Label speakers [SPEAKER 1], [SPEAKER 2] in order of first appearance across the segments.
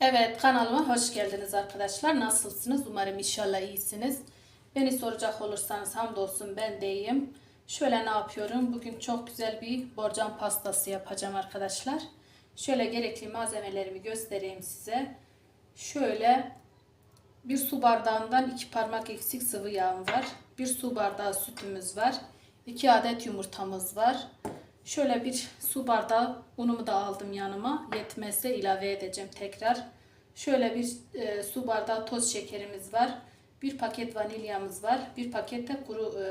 [SPEAKER 1] Evet kanalıma hoş geldiniz arkadaşlar. Nasılsınız? Umarım inşallah iyisiniz. Beni soracak olursanız hamdolsun ben de iyiyim. Şöyle ne yapıyorum? Bugün çok güzel bir borcam pastası yapacağım arkadaşlar. Şöyle gerekli malzemelerimi göstereyim size. Şöyle bir su bardağından iki parmak eksik sıvı yağım var. Bir su bardağı sütümüz var. 2 adet yumurtamız var. Şöyle bir su bardağı unumu da aldım yanıma. Yetmezse ilave edeceğim tekrar. Şöyle bir e, su bardağı toz şekerimiz var. Bir paket vanilyamız var. Bir paket de kuru e,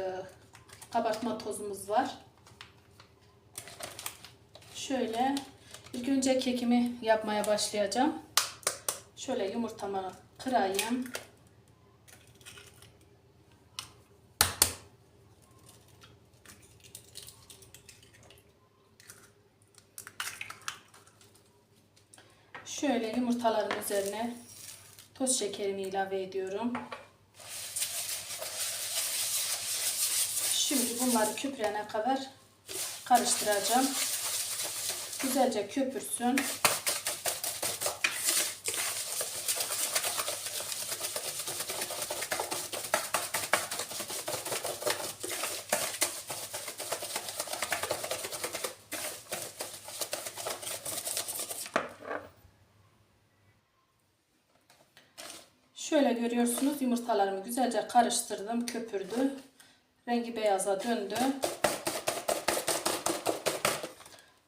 [SPEAKER 1] kabartma tozumuz var. Şöyle ilk önce kekimi yapmaya başlayacağım. Şöyle yumurtamı kırayım. Şöyle yumurtaların üzerine toz şekerimi ilave ediyorum. Şimdi bunları köpürene kadar karıştıracağım. Güzelce köpürsün. Şöyle görüyorsunuz yumurtalarımı güzelce karıştırdım, köpürdü. Rengi beyaza döndü.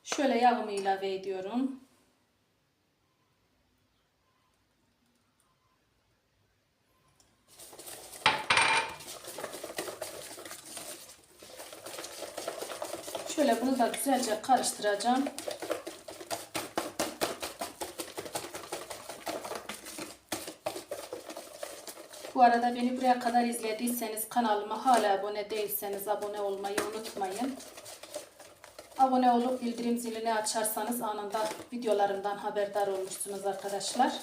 [SPEAKER 1] Şöyle yağımı ilave ediyorum. Şöyle bunu da güzelce karıştıracağım. Bu arada beni buraya kadar izlediyseniz kanalıma hala abone değilseniz abone olmayı unutmayın. Abone olup bildirim zilini açarsanız anında videolarımdan haberdar olursunuz arkadaşlar.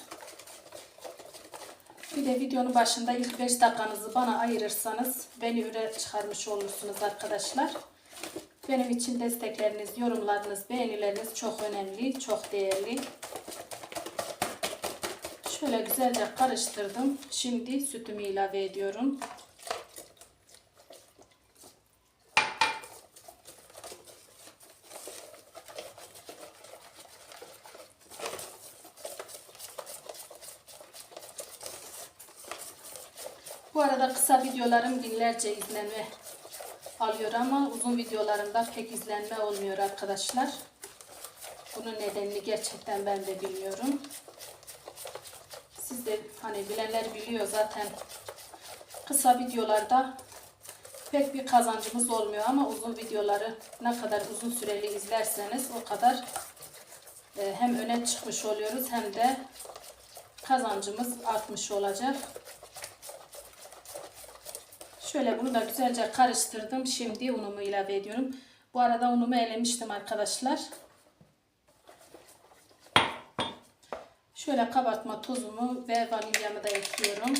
[SPEAKER 1] Bir de videonun başında ilk 5 dakikanızı bana ayırırsanız beni üre çıkarmış olursunuz arkadaşlar. Benim için destekleriniz, yorumlarınız, beğenileriniz çok önemli, çok değerli. Şöyle güzelce karıştırdım. Şimdi sütümü ilave ediyorum. Bu arada kısa videolarım binlerce izlenme alıyor ama uzun videolarımda pek izlenme olmuyor arkadaşlar. Bunun nedenini gerçekten ben de bilmiyorum. Siz de hani bilenler biliyor zaten kısa videolarda pek bir kazancımız olmuyor ama uzun videoları ne kadar uzun süreli izlerseniz o kadar e, hem öne çıkmış oluyoruz hem de kazancımız artmış olacak. Şöyle bunu da güzelce karıştırdım. Şimdi unumu ilave ediyorum. Bu arada unumu elemiştim arkadaşlar. Şöyle kabartma tozumu ve vanilyamı da ekliyorum.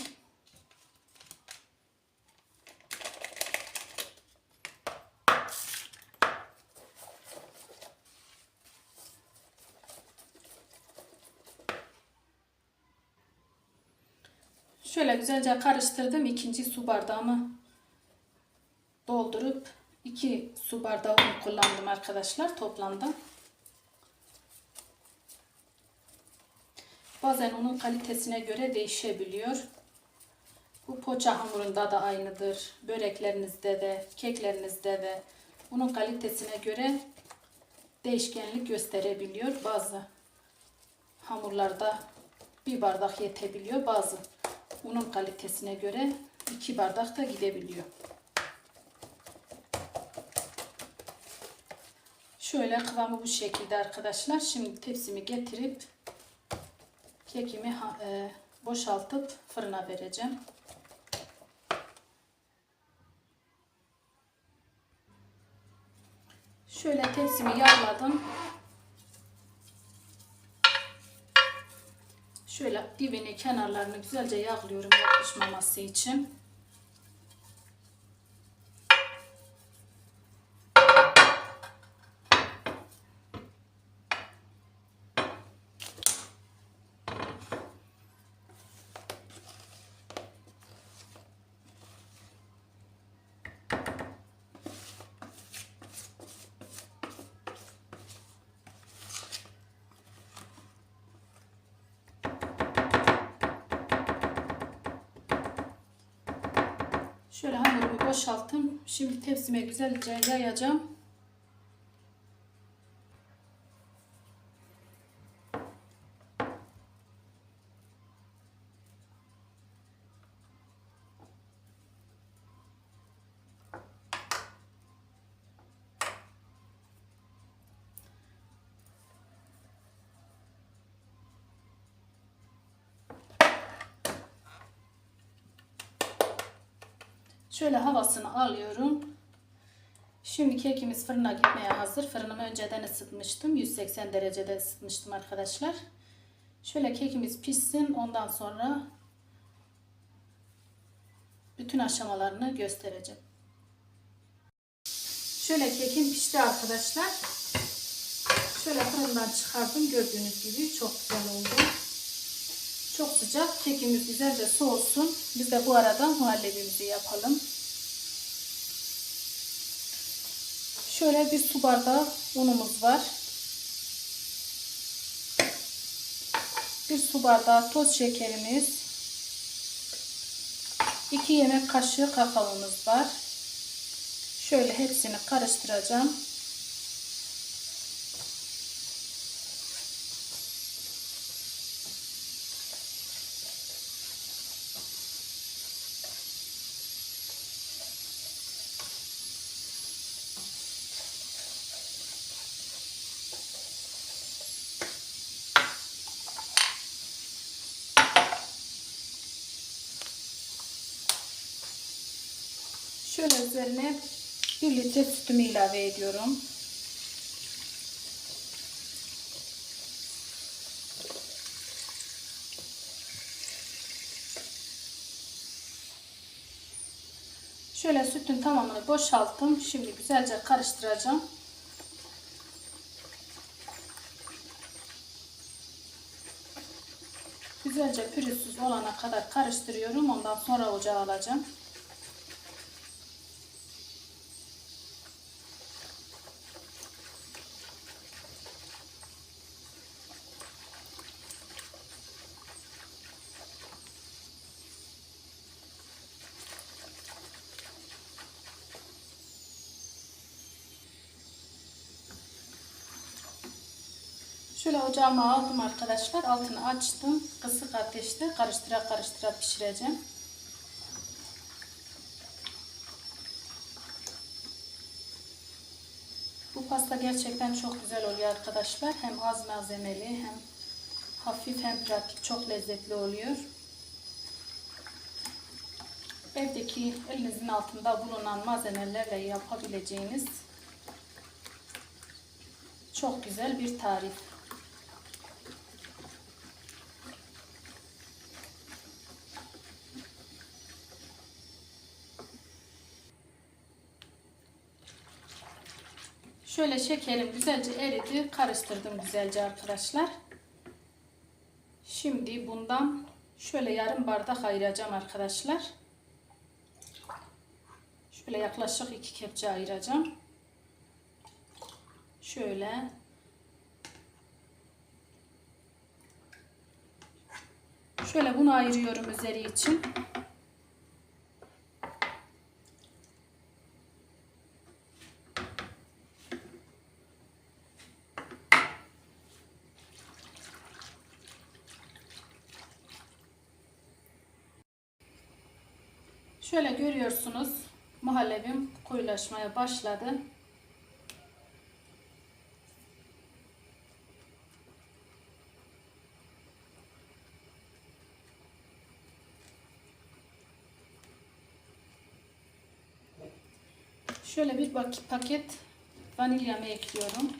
[SPEAKER 1] Şöyle güzelce karıştırdım. İkinci su bardağımı doldurup 2 su bardağı un kullandım arkadaşlar toplamda. Bazen unun kalitesine göre değişebiliyor. Bu poğaça hamurunda da aynıdır. Böreklerinizde de, keklerinizde de unun kalitesine göre değişkenlik gösterebiliyor. Bazı hamurlarda bir bardak yetebiliyor. Bazı unun kalitesine göre iki bardak da gidebiliyor. Şöyle kıvamı bu şekilde arkadaşlar. Şimdi tepsimi getirip kekimi e, boşaltıp fırına vereceğim. Şöyle tepsimi yağladım. Şöyle dibini kenarlarını güzelce yağlıyorum yapışmaması için. Şöyle hamurumu boşalttım. Şimdi tepsime güzelce yayacağım. Şöyle havasını alıyorum. Şimdi kekimiz fırına gitmeye hazır. Fırınımı önceden ısıtmıştım. 180 derecede ısıtmıştım arkadaşlar. Şöyle kekimiz pişsin. Ondan sonra bütün aşamalarını göstereceğim. Şöyle kekim pişti arkadaşlar. Şöyle fırından çıkardım. Gördüğünüz gibi çok güzel oldu. Çok sıcak. Kekimiz güzelce soğusun. Biz de bu arada muhallebimizi yapalım. Şöyle bir su bardağı unumuz var. Bir su bardağı toz şekerimiz. 2 yemek kaşığı kakaomuz var. Şöyle hepsini karıştıracağım. Şöyle üzerine 1 litre sütümü ilave ediyorum. Şöyle sütün tamamını boşalttım. Şimdi güzelce karıştıracağım. Güzelce pürüzsüz olana kadar karıştırıyorum. Ondan sonra ocağa alacağım. Şöyle ocağıma aldım arkadaşlar. Altını açtım. Kısık ateşte karıştıra karıştıra pişireceğim. Bu pasta gerçekten çok güzel oluyor arkadaşlar. Hem az malzemeli hem hafif hem pratik çok lezzetli oluyor. Evdeki elinizin altında bulunan malzemelerle yapabileceğiniz çok güzel bir tarif. Şöyle şekerim güzelce eridi. Karıştırdım güzelce arkadaşlar. Şimdi bundan şöyle yarım bardak ayıracağım arkadaşlar. Şöyle yaklaşık iki kepçe ayıracağım. Şöyle Şöyle bunu ayırıyorum üzeri için. Şöyle görüyorsunuz muhallebim koyulaşmaya başladı. Şöyle bir paket vanilyamı ekliyorum.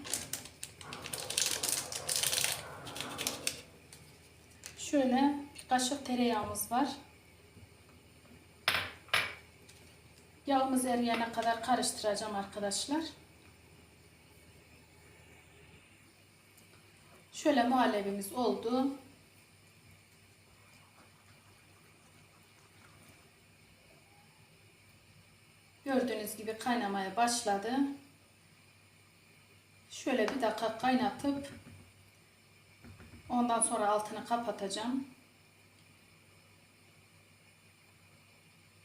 [SPEAKER 1] Şöyle bir kaşık tereyağımız var. Yağımız eriyene kadar karıştıracağım arkadaşlar. Şöyle muhallebimiz oldu. Gördüğünüz gibi kaynamaya başladı. Şöyle bir dakika kaynatıp ondan sonra altını kapatacağım.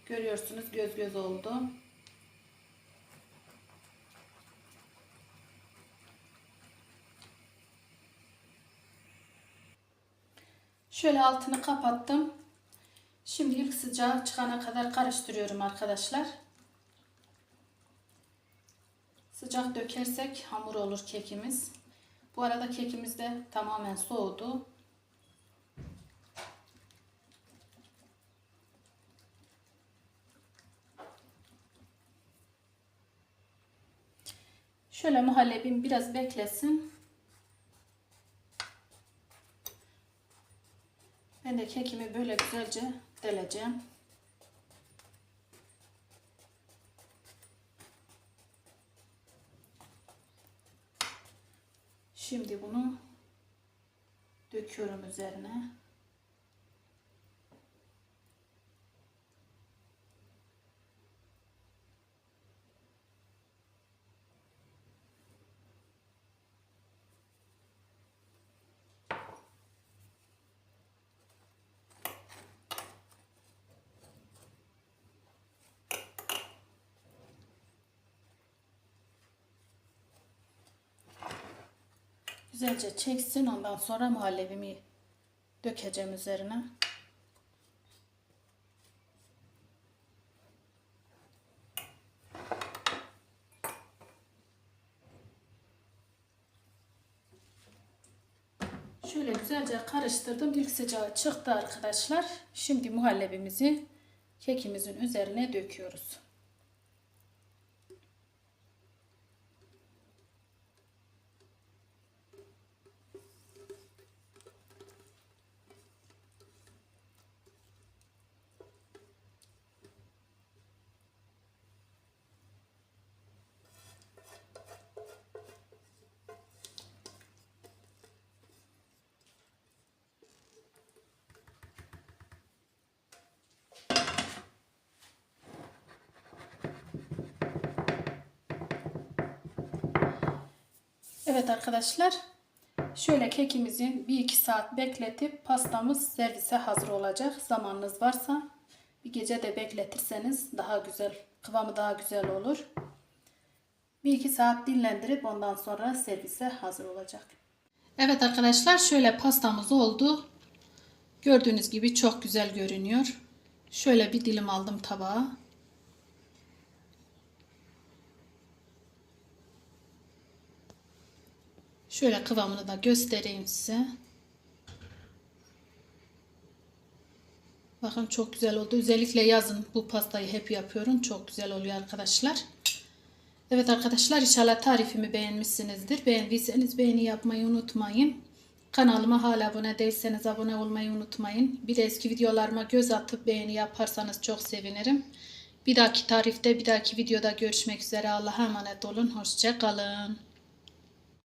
[SPEAKER 1] Görüyorsunuz göz göz oldu. Şöyle altını kapattım. Şimdi ilk sıcağı çıkana kadar karıştırıyorum arkadaşlar. Sıcak dökersek hamur olur kekimiz. Bu arada kekimiz de tamamen soğudu. Şöyle muhallebim biraz beklesin. Ben de kekimi böyle güzelce deleceğim. Şimdi bunu döküyorum üzerine. Güzelce çeksin ondan sonra muhallebimi dökeceğim üzerine. Şöyle güzelce karıştırdım. İlk sıcağı çıktı arkadaşlar. Şimdi muhallebimizi kekimizin üzerine döküyoruz. Evet arkadaşlar. Şöyle kekimizi bir iki saat bekletip pastamız servise hazır olacak. Zamanınız varsa bir gece de bekletirseniz daha güzel, kıvamı daha güzel olur. Bir iki saat dinlendirip ondan sonra servise hazır olacak. Evet arkadaşlar şöyle pastamız oldu. Gördüğünüz gibi çok güzel görünüyor. Şöyle bir dilim aldım tabağa. Şöyle kıvamını da göstereyim size. Bakın çok güzel oldu. Özellikle yazın bu pastayı hep yapıyorum. Çok güzel oluyor arkadaşlar. Evet arkadaşlar inşallah tarifimi beğenmişsinizdir. Beğendiyseniz beğeni yapmayı unutmayın. Kanalıma hala abone değilseniz abone olmayı unutmayın. Bir de eski videolarıma göz atıp beğeni yaparsanız çok sevinirim. Bir dahaki tarifte bir dahaki videoda görüşmek üzere. Allah'a emanet olun. Hoşçakalın.